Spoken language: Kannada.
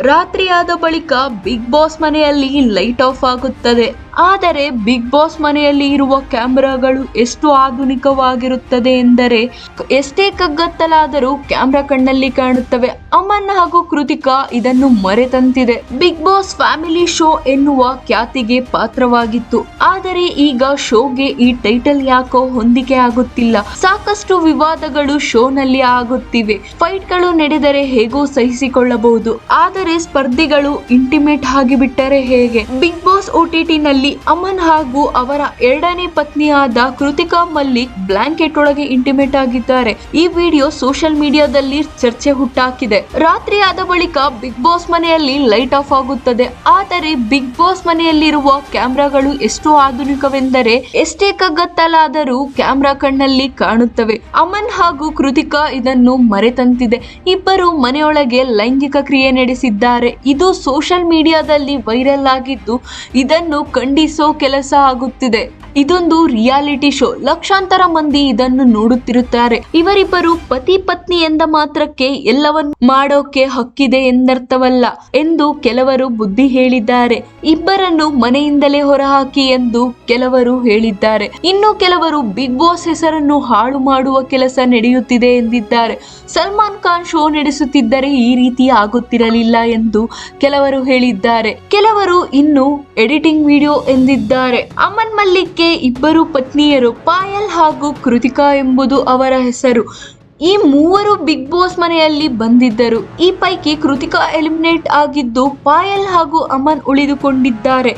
ರಾತ್ರಿಯಾದ ಬಳಿಕ ಬಿಗ್ ಬಾಸ್ ಮನೆಯಲ್ಲಿ ಲೈಟ್ ಆಫ್ ಆಗುತ್ತದೆ. ಆದರೆ ಬಿಗ್ ಬಾಸ್ ಮನೆಯಲ್ಲಿ ಇರುವ ಕ್ಯಾಮ್ರಾಗಳು ಎಷ್ಟು ಆಧುನಿಕವಾಗಿರುತ್ತದೆ ಎಂದರೆ, ಎಷ್ಟೇ ಕಗ್ಗತ್ತಲಾದರೂ ಕ್ಯಾಮ್ರಾ ಕಣ್ಣಲ್ಲಿ ಕಾಣುತ್ತವೆ. ಅಮನ್ ಹಾಗೂ ಕೃತಿಕಾ ಇದನ್ನು ಮರೆತಂತಿದೆ. ಬಿಗ್ ಬಾಸ್ ಫ್ಯಾಮಿಲಿ ಶೋ ಎನ್ನುವ ಖ್ಯಾತಿಗೆ ಪಾತ್ರವಾಗಿತ್ತು. ಆದರೆ ಈಗ ಶೋಗೆ ಈ ಟೈಟಲ್ ಯಾಕೋ ಹೊಂದಿಕೆ ಆಗುತ್ತಿಲ್ಲ. ಸಾಕಷ್ಟು ವಿವಾದಗಳು ಶೋನಲ್ಲಿ ಆಗುತ್ತಿವೆ. ಫೈಟ್ಗಳು ನಡೆದರೆ ಹೇಗೋ ಸಹಿಸಿಕೊಳ್ಳಬಹುದು. ಆದರೆ ಸ್ಪರ್ಧಿಗಳು ಇಂಟಿಮೇಟ್ ಆಗಿಬಿಟ್ಟರೆ ಹೇಗೆ? ಬಿಗ್ ಬಾಸ್ OTT ಅಮನ್ ಹಾಗೂ ಅವರ ಎರಡನೇ ಪತ್ನಿಯಾದ ಕೃತಿಕಾ ಮಲ್ಲಿಕ್ ಬ್ಲಾಂಕೆಟ್ ಒಳಗೆ ಇಂಟಿಮೇಟ್ ಆಗಿದ್ದಾರೆ. ಈ ವಿಡಿಯೋ ಸೋಷಿಯಲ್ ಮೀಡಿಯಾದಲ್ಲಿ ಚರ್ಚೆ ಹುಟ್ಟಾಕಿದೆ. ರಾತ್ರಿ ಆದ ಬಳಿಕ ಬಿಗ್ ಬಾಸ್ ಮನೆಯಲ್ಲಿ ಲೈಟ್ ಆಫ್ ಆಗುತ್ತದೆ. ಆದರೆ ಬಿಗ್ ಬಾಸ್ ಮನೆಯಲ್ಲಿರುವ ಕ್ಯಾಮ್ರಾಗಳು ಎಷ್ಟು ಆಧುನಿಕವೆಂದರೆ ಎಷ್ಟೇ ಕಗ್ಗತ್ತಲಾದರೂ ಕ್ಯಾಮ್ರಾ ಕಣ್ಣಲ್ಲಿ ಕಾಣುತ್ತವೆ. ಅಮನ್ ಹಾಗೂ ಕೃತಿಕಾ ಇದನ್ನು ಮರೆತಂತಿದೆ. ಇಬ್ಬರು ಮನೆಯೊಳಗೆ ಲೈಂಗಿಕ ಕ್ರಿಯೆ ನಡೆಸಿದ್ದಾರೆ. ಇದು ಸೋಷಿಯಲ್ ಮೀಡಿಯಾದಲ್ಲಿ ವೈರಲ್ ಆಗಿದ್ದು, ಇದನ್ನು ಖಂಡಿಸೋ ಕೆಲಸ ಆಗುತ್ತಿದೆ. ಇದೊಂದು ರಿಯಾಲಿಟಿ ಶೋ. ಲಕ್ಷಾಂತರ ಮಂದಿ ಇದನ್ನು ನೋಡುತ್ತಿರುತ್ತಾರೆ. ಇವರಿಬ್ಬರು ಪತಿ ಪತ್ನಿ ಎಂದ ಮಾತ್ರಕ್ಕೆ ಎಲ್ಲವನ್ನು ಮಾಡೋಕೆ ಹಕ್ಕಿದೆ ಎಂದರ್ಥವಲ್ಲ ಎಂದು ಕೆಲವರು ಬುದ್ಧಿ ಹೇಳಿದ್ದಾರೆ. ಇಬ್ಬರನ್ನು ಮನೆಯಿಂದಲೇ ಹೊರಹಾಕಿ ಎಂದು ಕೆಲವರು ಹೇಳಿದ್ದಾರೆ. ಇನ್ನು ಕೆಲವರು ಬಿಗ್ ಬಾಸ್ ಹೆಸರನ್ನು ಹಾಳು ಮಾಡುವ ಕೆಲಸ ನಡೆಯುತ್ತಿದೆ ಎಂದಿದ್ದಾರೆ. ಸಲ್ಮಾನ್ ಖಾನ್ ಶೋ ನಡೆಸುತ್ತಿದ್ದರೆ ಈ ರೀತಿ ಆಗುತ್ತಿರಲಿಲ್ಲ ಎಂದು ಕೆಲವರು ಹೇಳಿದ್ದಾರೆ. ಕೆಲವರು ಇನ್ನು ಎಡಿಟಿಂಗ್ ವಿಡಿಯೋ ಎಂದಿದ್ದಾರೆ. ಅಮನ್ ಮಲ್ಲಿಕ್ಗೆ ಇಬ್ಬರು ಪತ್ನಿಯರು ಪಾಯಲ್ ಹಾಗೂ ಕೃತಿಕಾ ಎಂಬುದು ಅವರ ಹೆಸರು. ಈ ಮೂವರು ಬಿಗ್ ಬಾಸ್ ಮನೆಯಲ್ಲಿ ಬಂದಿದ್ದರು. ಈ ಪೈಕಿ ಕೃತಿಕಾ ಎಲಿಮಿನೇಟ್ ಆಗಿದ್ದು ಪಾಯಲ್ ಹಾಗೂ ಅಮನ್ ಉಳಿದುಕೊಂಡಿದ್ದಾರೆ.